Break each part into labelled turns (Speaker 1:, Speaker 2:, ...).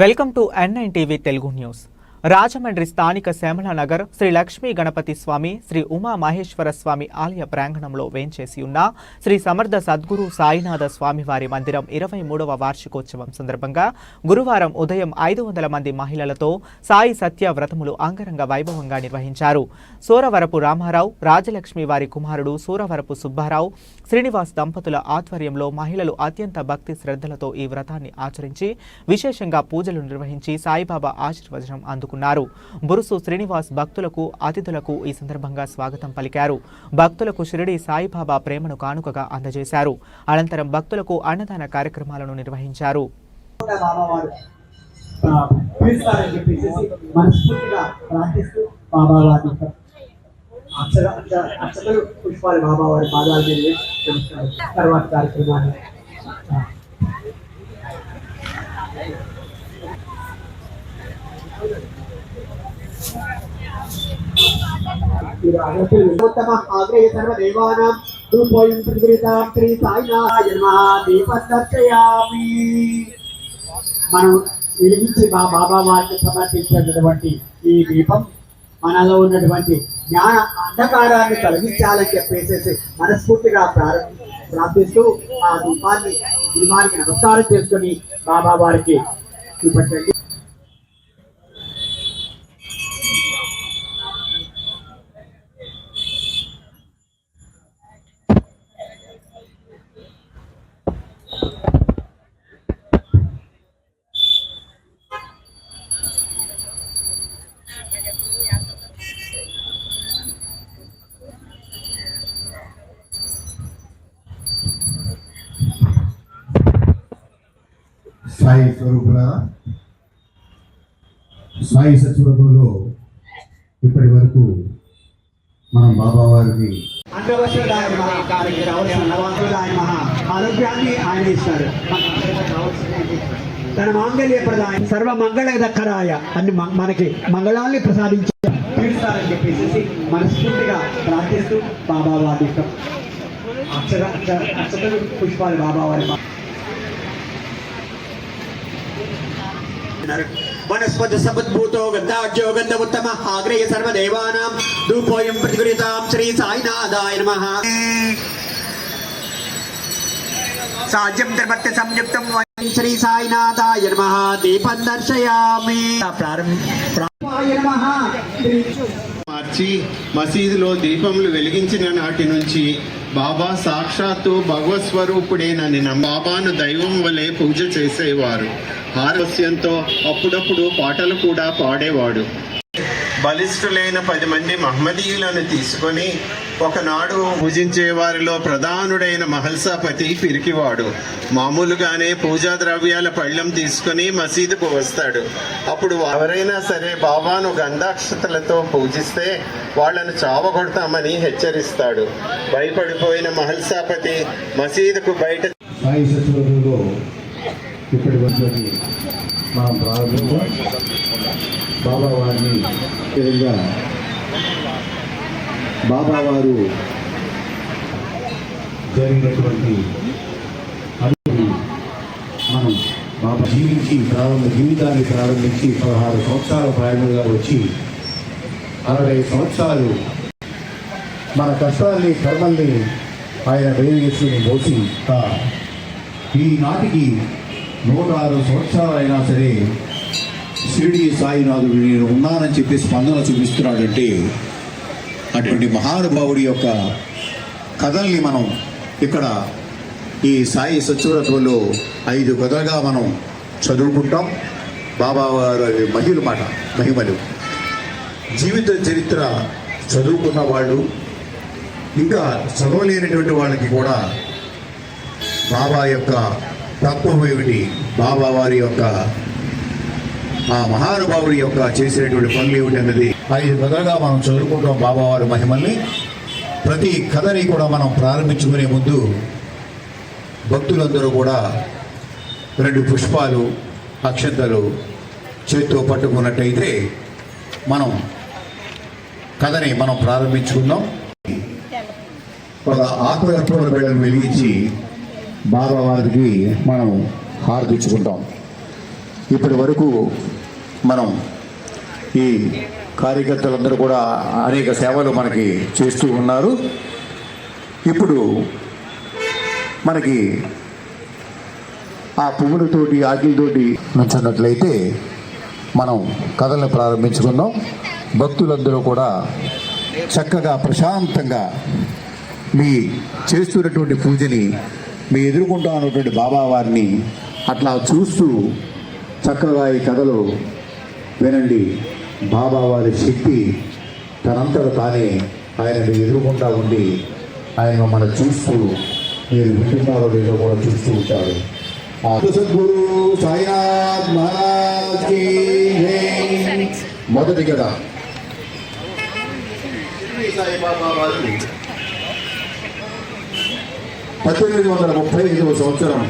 Speaker 1: Welcome to ఎన్ఐన్ TV Telugu news. Rajahmundry స్థానిక శ్యామలానగర్ శ్రీ లక్ష్మీ గణపతి స్వామి శ్రీ ఉమా మహేశ్వర స్వామి ఆలయ ప్రాంగణంలో వేంచేసి ఉన్న శ్రీ సమర్థ సద్గురు సాయినాథ స్వామివారి మందిరం ఇరవై మూడవ వార్షికోత్సవం సందర్భంగా గురువారం ఉదయం ఐదు వందల మంది మహిళలతో సాయి సత్య వ్రతములు అంగరంగ వైభవంగా నిర్వహించారు. సూరవరపు రామారావు రాజలక్ష్మి వారి కుమారుడు సూరవరపు సుబ్బారావు శ్రీనివాస్ దంపతుల ఆధ్వర్యంలో మహిళలు అత్యంత భక్తి శ్రద్ధలతో ఈ వ్రతాన్ని ఆచరించి విశేషంగా పూజలు నిర్వహించి సాయిబాబా ఆశీర్వచనం పాల్గొన్నారు బురుసు శ్రీనివాస్ భక్తులకు అతిథులకు ఈ సందర్భంగా స్వాగతం పలికారు. భక్తులకు షిరిడి సాయిబాబా ప్రేమను కానుకగా అందజేశారు. అనంతరం భక్తులకు అన్నదాన కార్యక్రమాలను నిర్వహించారు.
Speaker 2: కూడా అక్షర అక్షర అక్షతలు పుష్పాలు బాబా వారి పాదాలు తర్వాత కార్యక్రమాన్ని ఉత్తమ ఆగ్రహ సర్వదేవానాం రూపోయం ప్రతిగృతాం శ్రీ సాయినాథ నమః మనం వెలిగించి మా బాబా వారికి సమర్పించినటువంటి ఈ దీపం మనలో ఉన్నటువంటి జ్ఞాన అంధకారాన్ని తొలగించాలని చెప్పేసి మనస్ఫూర్తిగా ప్రారంభ ప్రార్థిస్తూ ఆ దీపాన్ని దీపానికి నమస్కారం చేసుకొని బాబా వారికి చూపెట్టండి
Speaker 3: సాయి స్వరూపుల సాయి సచివతంలో ఇప్పటి వరకు మనం బాబా వారికి
Speaker 2: ఆరోగ్యాన్ని ఆయన ఇస్తాడు. తన మాంగళ్య ప్రదాయం సర్వ మంగళ దక్కరాయ అన్ని మనకి మంగళాన్ని ప్రసాదించి తీరుస్తారని చెప్పేసి మనస్ఫూర్తిగా ప్రార్థిస్తూ బాబా వారి అక్షర అక్షర అక్షతలు పుష్పాలు బాబా వారి వనస్పతి సమద్భూతో గంధాజ్యో గంధముత్తమ ఉత్తమ ఆగ్రేయ సర్వదేవానాం ధూపోయం ప్రతిగురితాం శ్రీ సాయినాథాయ నమ సాధ్యం త్రిమర్తి సంయుక్తం వయం శ్రీ సాయినాథాయ నమ దీపం దర్శయామి
Speaker 4: మార్చి మసీదులో దీపములు వెలిగించిన నాటి నుంచి బాబా సాక్షాత్తు భగవత్ స్వరూపుడేనని బాబాను దైవం వలె పూజ చేసేవారు. హారస్యంతో అప్పుడప్పుడు పాటలు కూడా పాడేవాడు. బలిష్ఠులైన పది మంది మహమ్మదీయులను తీసుకొని ఒకనాడు పూజించే వారిలో ప్రధానుడైన మహల్సాపతి పిరికివాడు. మామూలుగానే పూజా ద్రవ్యాల పళ్ళెం తీసుకొని మసీదుకు వస్తాడు. అప్పుడు ఎవరైనా సరే బాబాను గంధాక్షతలతో పూజిస్తే వాళ్ళను చావగొడతామని హెచ్చరిస్తాడు. భయపడిపోయిన మహల్సాపతి మసీదుకు బయట
Speaker 3: ఇప్పటి మనం ప్రారంభించాం బాబా వారిని విధంగా బాబా వారు జరిగినటువంటి మనం బాబా జీవించి ప్రారంభ జీవితాన్ని ప్రారంభించి పదహారు సంవత్సరాల ప్రయాణంగా వచ్చి అరవై సంవత్సరాలు మన కష్టాల్ని కర్మల్ని ఆయన దయవేసుకుని మోసి ఈనాటికి నూట ఆరు సంవత్సరాలైనా సరే షిరిడి సాయినాథుడు నేను ఉన్నానని చెప్పి స్పందన చూపిస్తున్నాడంటే అటువంటి మహానుభావుడి యొక్క కథల్ని మనం ఇక్కడ ఈ సాయి సత్యవ్రతంలో ఐదు కథలుగా మనం చదువుకుంటాం. బాబా వారు మహిళ మాట మహిమలు. జీవిత చరిత్ర చదువుకున్న వాళ్ళు ఇంకా చదవలేనటువంటి వాళ్ళకి కూడా బాబా యొక్క తత్వం ఏమిటి బాబా వారి యొక్క ఆ మహానుభావుడి యొక్క చేసినటువంటి పనులు ఏమిటి అన్నది ఐదు కథలుగా మనం చదువుకుంటాం బాబా వారి మహిమల్ని. ప్రతి కథని కూడా మనం ప్రారంభించుకునే ముందు భక్తులందరూ కూడా రెండు పుష్పాలు అక్షంతలు చేత్తో పట్టుకున్నట్టయితే మనం కథని మనం ప్రారంభించుకుందాం. ఒక ఆకుల వెలిగించి బాబా వారికి మనం హారతించుకుంటాం ఇప్పటి వరకు మనం ఈ కార్యకర్తలందరూ కూడా అనేక సేవలు మనకి చేస్తూ ఉన్నారు. ఇప్పుడు మనకి ఆ పువ్వులతోటి ఆకిలతోటి నుంచున్నట్లయితే మనం కథలను ప్రారంభించుకుందాం. భక్తులందరూ కూడా చక్కగా ప్రశాంతంగా మీ చేస్తున్నటువంటి పూజని మీ ఎదుర్కొంటా ఉన్నటువంటి బాబా వారిని అట్లా చూస్తూ చక్కగా ఈ కథలు వినండి బాబా వారి శక్తి తనంతట తానే ఆయన ఎదుర్కొంటా ఉండి ఆయన మమ్మల్ని చూస్తూ మీరు వింటున్నారో లేదో కూడా చూస్తూ ఉంటారు. ఆ సద్గురు సాయినాథ్ మహారాజ్ మొదటి కదా సాయిబాబా వారు పద్దెనిమిది వందల ముప్పై ఐదవ సంవత్సరం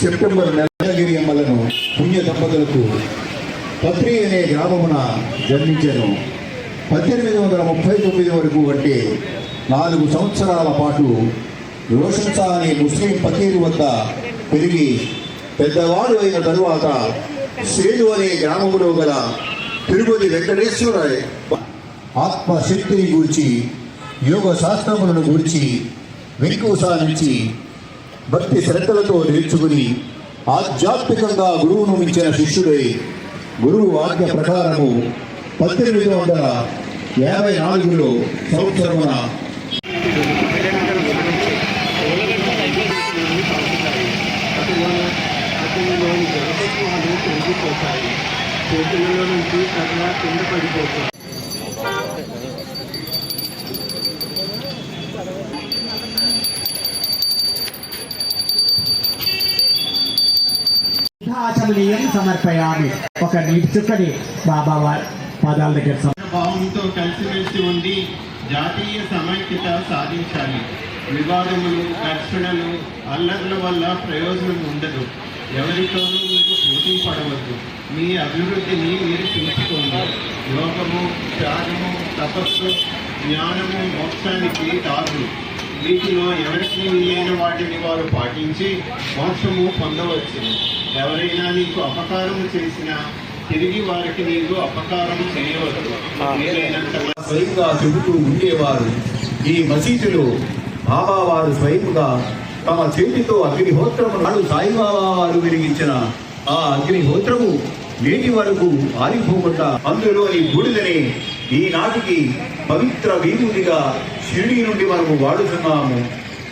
Speaker 3: సెప్టెంబర్ నెలగిరి అమ్మలను పుణ్య దంపతులకు పత్రి అనే గ్రామమున జన్మించాను. పద్దెనిమిది వందల ముప్పై తొమ్మిది వరకు అంటే నాలుగు సంవత్సరాల పాటు రోషన్సా అనే ముస్లిం పకీరు వద్ద పెరిగి పెద్దవాడు అయిన తరువాత సేలు అనే గ్రామంలో గల తిరుపతి వెంకటేశ్వర ఆత్మశక్తిని గూర్చి యోగ శాస్త్రములను గూర్చి వెంకుసా నుంచి భక్తి శ్రద్ధలతో నేర్చుకుని ఆధ్యాత్మికంగా గురువును మించిన శిష్యుడై గురువు ఆజ్ఞ ప్రకారము పద్దెనిమిది వందల యాభై నాలుగులో సంవత్సరమున
Speaker 4: చేతులలో నుంచి కర్ర కింద పడిపోతాయి
Speaker 2: ఆచమనీయం సమర్పయామి. ఒక నీటి చుక్కని బాబా వారి పాదాల దగ్గర
Speaker 4: భావంతో కలిసిమెలిసి ఉండి జాతీయ సమైక్యత సాధించాలి. వివాదములు ఘర్షణలు అల్లర్ల వల్ల ప్రయోజనం ఉండదు. ఎవరితోనూ మీకు పోటీ పడవద్దు. మీ అభివృద్ధిని మీరు చూసుకోండి. యోగము త్యాగము తపస్సు జ్ఞానము మోక్షానికి దారులు వీటిలో ఎవరికి వీలైన వాటిని వారు పాటించి మోక్షము పొందవచ్చు ఎవరైనా నీకు అపకారం చేసినా తిరిగి వారికి నీకు అపకారం వీలైనంత
Speaker 3: స్వయంగా చెబుతూ ఉండేవారు. ఈ మసీదులో బాబా వారు స్వయంగా తమ చేతితో అగ్నిహోత్రము నాడు సాయిబాబా వారు వెలిగించిన ఆ అగ్నిహోత్రము నేటి వరకు ఆరిపోకుండా అందులోని బూడిదని ఈనాటికి పవిత్ర వీధుడిగా షిరిడి నుండి మనము వాడుతున్నాము.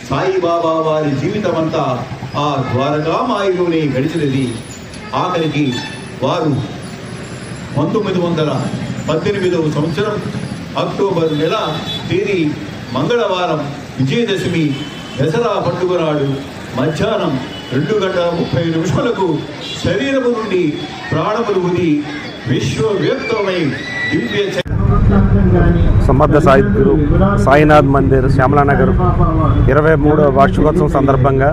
Speaker 3: సాయిబాబా వారి జీవితమంతా ఆ ద్వారకామాయిలోనే గడిచినది. ఆఖరికి వారు పంతొమ్మిది వందల పద్దెనిమిదవ సంవత్సరం అక్టోబర్ నెల తేదీ మంగళవారం విజయదశమి దసరా పండుగ నాడు మధ్యాహ్నం రెండు గంటల ముప్పై నిమిషాలకు శరీరము నుండి ప్రాణములు ఉది విశ్వవ్యాప్తమై దివ్య కానీ
Speaker 5: సమర్థ సాయి గురు సాయినాథ్ మందిర్ శ్యామలానగర్. ఇరవై మూడవ వార్షికోత్సవం సందర్భంగా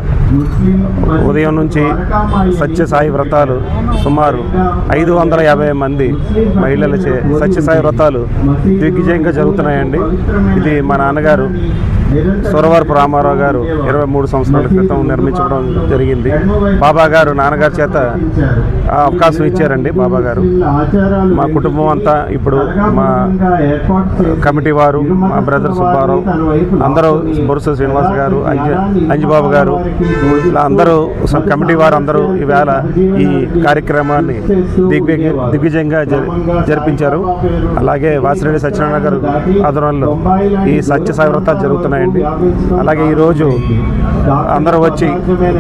Speaker 5: ఉదయం నుంచి సత్యసాయి వ్రతాలు సుమారు ఐదు వందల యాభై మంది మహిళలచే సత్యసాయి వ్రతాలు దిగ్విజయంగా జరుగుతున్నాయండి. ఇది మా నాన్నగారు సురవరపు రామారావు గారు ఇరవై మూడు సంవత్సరాల క్రితం నిర్మించడం జరిగింది. బాబా గారు నాన్నగారి చేత అవకాశం ఇచ్చారండి బాబా గారు. మా కుటుంబం అంతా ఇప్పుడు మా కమిటీ వారు మా బ్రదర్ సుబ్బారావు అందరూ బొరుస శ్రీనివాస్ గారు అంజ అంజిబాబు గారు ఇలా అందరూ కమిటీ వారు అందరూ ఈవేళ ఈ కార్యక్రమాన్ని దిగ్విజ దిగ్విజయంగా జరిపించారు. అలాగే వాసిరెడ్డి సత్యనారాయణ గారు ఆధ్వర్యంలో ఈ సత్యసాయి జరుగుతున్నాయి. ఉన్నాయండి. అలాగే ఈరోజు అందరూ వచ్చి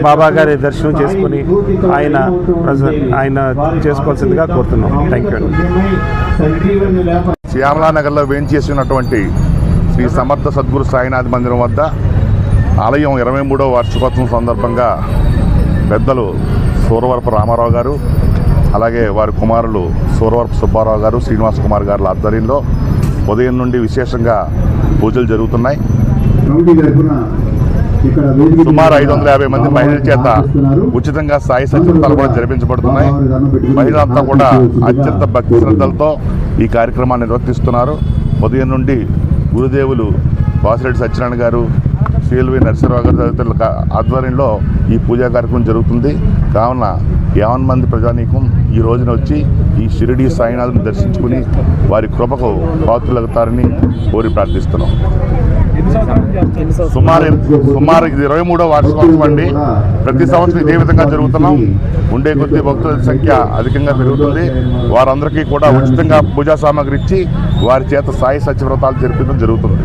Speaker 5: బాబా గారి దర్శనం చేసుకుని ఆయన ఆయన చేసుకోవాల్సిందిగా కోరుతున్నాం. థ్యాంక్ యూ
Speaker 6: శ్యామలానగర్లో వేంచేసి శ్రీ సమర్థ సద్గురు సాయినాథ్ మందిరం వద్ద ఆలయం ఇరవై మూడవ వార్షికోత్సవం సందర్భంగా పెద్దలు సూరవరపు రామారావు గారు అలాగే వారి కుమారులు సూరవరపు సుబ్బారావు గారు శ్రీనివాస్ కుమార్ గారుల ఆధ్వర్యంలో ఉదయం నుండి విశేషంగా పూజలు జరుగుతున్నాయి. సుమారు ఐదు వందల యాభై మంది మహిళల చేత ఉచితంగా సాయి సత్యవతాలు కూడా జరిపించబడుతున్నాయి. మహిళలంతా కూడా అత్యంత భక్తి శ్రద్ధలతో ఈ కార్యక్రమాన్ని నిర్వర్తిస్తున్నారు. ఉదయం నుండి గురుదేవులు వాసిరెడ్డి సత్యనారాయణ గారు సిఎల్వి నరసింహరావు గారి తదితరుల ఆధ్వర్యంలో ఈ పూజా కార్యక్రమం జరుగుతుంది. కావున యావన్ మంది ప్రజానీకం ఈ రోజున వచ్చి ఈ షిరిడి సాయినాథుని దర్శించుకుని వారి కృపకు పాత్రులవుతారని కోరి ప్రార్థిస్తున్నాం. సుమారు సుమారు ఇది ఇరవై మూడో వార్షికోత్సవం అండి. ప్రతి సంవత్సరం ఇదే విధంగా జరుగుతున్నాం. ఉండే కొద్ది భక్తుల సంఖ్య అధికంగా పెరుగుతుంది. వారందరికీ కూడా ఉచితంగా పూజా సామాగ్రి ఇచ్చి వారి చేత సాయి సత్యవ్రతాలు జరిపించడం జరుగుతుంది.